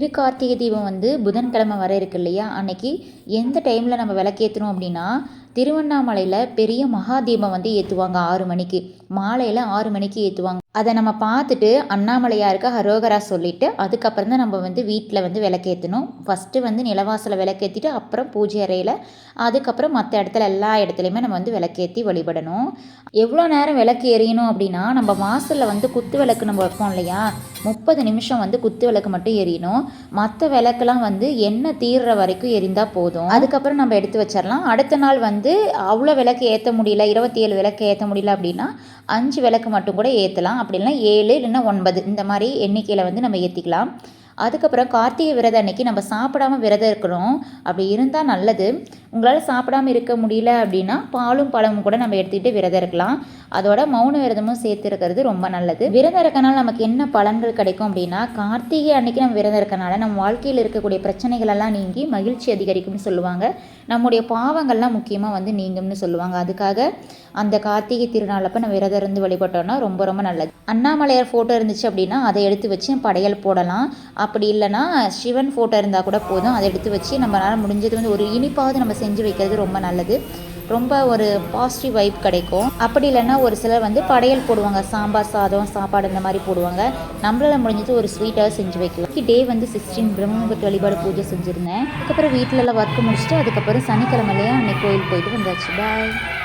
இது கார்த்திகை தீபம் வந்து புதன்கிழமை வர இருக்கு இல்லையா? அன்னைக்கு எந்த டைமில் நம்ம விளக்கேற்றணும் அப்படின்னா திருவண்ணாமலையில் பெரிய மகா தீபம் வந்து ஏற்றுவாங்க ஆறு மணிக்கு. மாலையில் ஆறு மணிக்கு ஏற்றுவாங்க அதை நம்ம பார்த்துட்டு அண்ணாமலையாருக்கு ஹரோகரா சொல்லிவிட்டு அதுக்கப்புறம் தான் நம்ம வந்து வீட்டில் வந்து விளக்கேற்றணும் ஃபஸ்ட்டு வந்து நிலவாசலை விளக்கேற்றிட்டு அப்புறம் பூஜை அறையில் அதுக்கப்புறம் மற்ற இடத்துல எல்லா இடத்துலையுமே நம்ம வந்து விளக்கேற்றி வழிபடணும். எவ்வளோ நேரம் விளக்கு எரியணும் அப்படின்னா நம்ம வாசலில் வந்து குத்து விளக்கு நம்ம வைப்போம் இல்லையா? முப்பது நிமிஷம் வந்து குத்து விளக்கு மட்டும் எரியணும். மற்ற விளக்குலாம் வந்து எண்ணெய் தீர்ற வரைக்கும் எரிந்தால் போதும். அதுக்கப்புறம் நம்ம எடுத்து வச்சிடலாம் அடுத்த நாள் வந்து வந்து அவ்வளோ விளக்கு ஏற்ற முடியல இருபத்தி ஏழு விளக்கு ஏற்ற முடியல அப்படின்னா அஞ்சு விளக்கு மட்டும் கூட ஏற்றலாம் அப்படி இல்லைன்னா ஏழு இல்லைன்னா ஒன்பது. இந்த மாதிரி எண்ணிக்கையில் வந்து நம்ம ஏற்றிக்கலாம் அதுக்கப்புறம் கார்த்திகை விரதம் அன்னைக்கு நம்ம சாப்பிடாம விரதம் இருக்கணும். அப்படி இருந்தால் நல்லது. உங்களால் சாப்பிடாம இருக்க முடியல அப்படின்னா பாலும் பழமும் கூட நம்ம எடுத்துக்கிட்டு விரதம் இருக்கலாம். அதோட மௌன விரதமும் சேர்த்து இருக்கிறது ரொம்ப நல்லது. விரதம் இருக்கனால நமக்கு என்ன பலன்கள் கிடைக்கும் அப்படின்னா கார்த்திகை அன்னைக்கு நம்ம விரதம் இருக்கனால நம்ம வாழ்க்கையில் இருக்கக்கூடிய பிரச்சனைகள் எல்லாம் நீங்கி மகிழ்ச்சி அதிகரிக்கும்னு சொல்லுவாங்க. நம்முடைய பாவங்கள்லாம் முக்கியமாக வந்து நீங்கும்னு சொல்லுவாங்க. அதுக்காக அந்த கார்த்திகை திருநாளப்போ நம்ம விரதம் இருந்து வழிபட்டோம்னா ரொம்ப ரொம்ப நல்லது. அண்ணாமலையார் ஃபோட்டோ இருந்துச்சு அப்படின்னா அதை எடுத்து வச்சு படையல் போடலாம். அப்படி இல்லைன்னா சிவன் ஃபோட்டோ இருந்தால் கூட போதும். அதை எடுத்து வச்சு நம்மளால் முடிஞ்சது வந்து ஒரு இனிப்பாவது நம்ம செஞ்சு வைக்கிறது ரொம்ப நல்லது. ரொம்ப ஒரு பாசிட்டிவ் வைப் கிடைக்கும். அப்படி இல்லைன்னா ஒரு சிலர் வந்து படையல் போடுவாங்க. சாம்பார் சாதம் சாப்பாடு இந்த மாதிரி போடுவாங்க. நம்மளால் முடிஞ்சது ஒரு ஸ்வீட்டாக செஞ்சு வைக்கலாம். டே வந்து சிக்ஸ்டீன் பிரம்மபுரத்து வழிபாடு பூஜை செஞ்சுருந்தேன். அதுக்கப்புறம் வீட்டிலலாம் ஒர்க் முடிச்சுட்டு அதுக்கப்புறம் சனிக்கிழமையிலேயே அன்னைக்கு கோயில் போயிட்டு வந்தாச்சு. பாய்